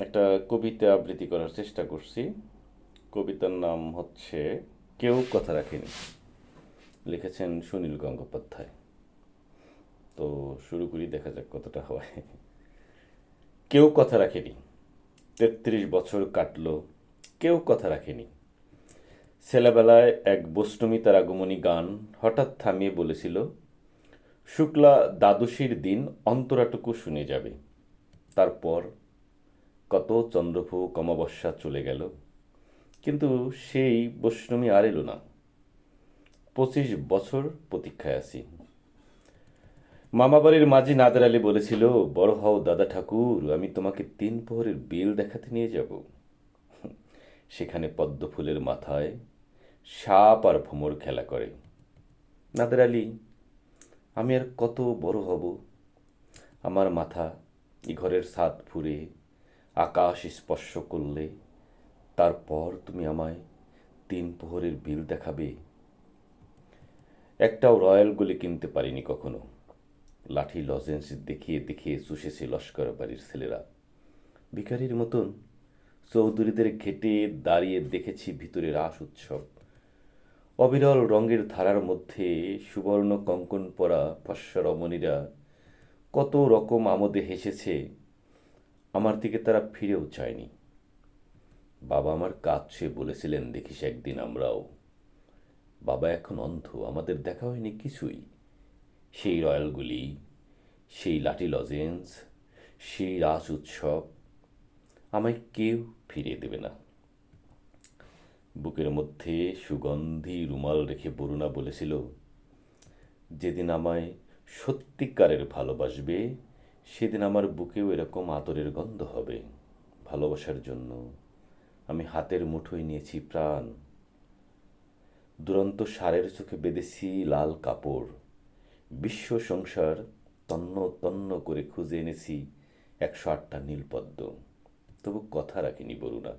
একটা কবিতা আবৃত্তি করার চেষ্টা করছি। কবিতার নাম হচ্ছে কেউ কথা রাখেনি। লিখেছেন সুনীল গঙ্গোপাধ্যায়। তো শুরু করি, দেখা যাক কতটা হয়। কেউ কথা রাখেনি। তেত্রিশ বছর কাটলো। কেউ কথা রাখেনি। ছেলেবেলায় এক বৈষ্ণবী তার আগমনী গান হঠাৎ থামিয়ে বলেছিল, শুক্লা দ্বাদশীর দিন অন্তরাটুকু শুনে যাবে। তারপর কত চন্দ্রভূ অমাবস্যা চলে গেল। কিন্তু সেই বৈষ্ণবী আর এলো না। পঁচিশ বছর প্রতীক্ষায় আছি। মামাবাড়ির মাঝি নাদের আলী বলেছিল, বড় হও দাদা ঠাকুর, আমি তোমাকে তিন প্রহরের বিল দেখাতে নিয়ে যাব। সেখানে পদ্ম ফুলের মাথায় সাপ আর ভ্রমর খেলা করে। নাদের আলী আমি আর কত বড় হব? আমার মাথা এই ঘরের ছাদ ফুরে আকাশ স্পর্শ করলে তারপর তুমি আমায় তিন প্রহরের বিল দেখাবে। একটাও রয়্যাল গুলি কিনতে পারিনি কখনো। লাঠি লজেন্স দেখিয়ে দেখিয়ে চুষেছে লস্কর বাড়ির ছেলেরা। ভিখারির মতন চৌধুরীদের ঘেটে দাঁড়িয়ে দেখেছি ভিতরে রাস উৎসব। অবিরল রঙের ধারার মধ্যে সুবর্ণ কঙ্কন পরা ফস্য রমণীরা কত রকম আমোদে হেসেছে। আমার দিকে তারা ফিরেও চায়নি বাবা আমার কাঁদছে বলেছিলেন, দেখিস একদিন আমরাও। বাবা এখন অন্ধ, আমাদের দেখা হয়নি কিছুই। সেই রয়্যালগুলি, সেই লাঠি লজেন্স, সেই রাস উৎসব, আমায় কেউ ফিরিয়ে দেবে না। বুকের মধ্যে সুগন্ধি রুমাল রেখে বরুণা বলেছিল, যেদিন আমায় সত্যিকারের ভালোবাসবে সেদিন আমার বুকেও এরকম আদরের গন্ধ হবে। ভালোবাসার জন্য আমি হাতের মুঠোয় নিয়েছি প্রাণ। দুরন্ত সারের চোখে বেঁধেছি লাল কাপড়। বিশ্ব সংসার তন্ন তন্ন করে খুঁজে এনেছি একশো আটটা নীলপদ্ম। তবু কথা রাখিনি বরুণা।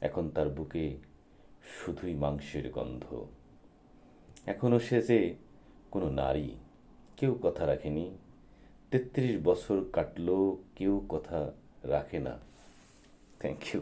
এখন তার বুকে শুধুই মাংসের গন্ধ। এখনও সে যে কোনো নারী, কেউ কথা রাখেনি। তেত্রিশ বছর কাটলো কেউ কথা রাখে না। Thank you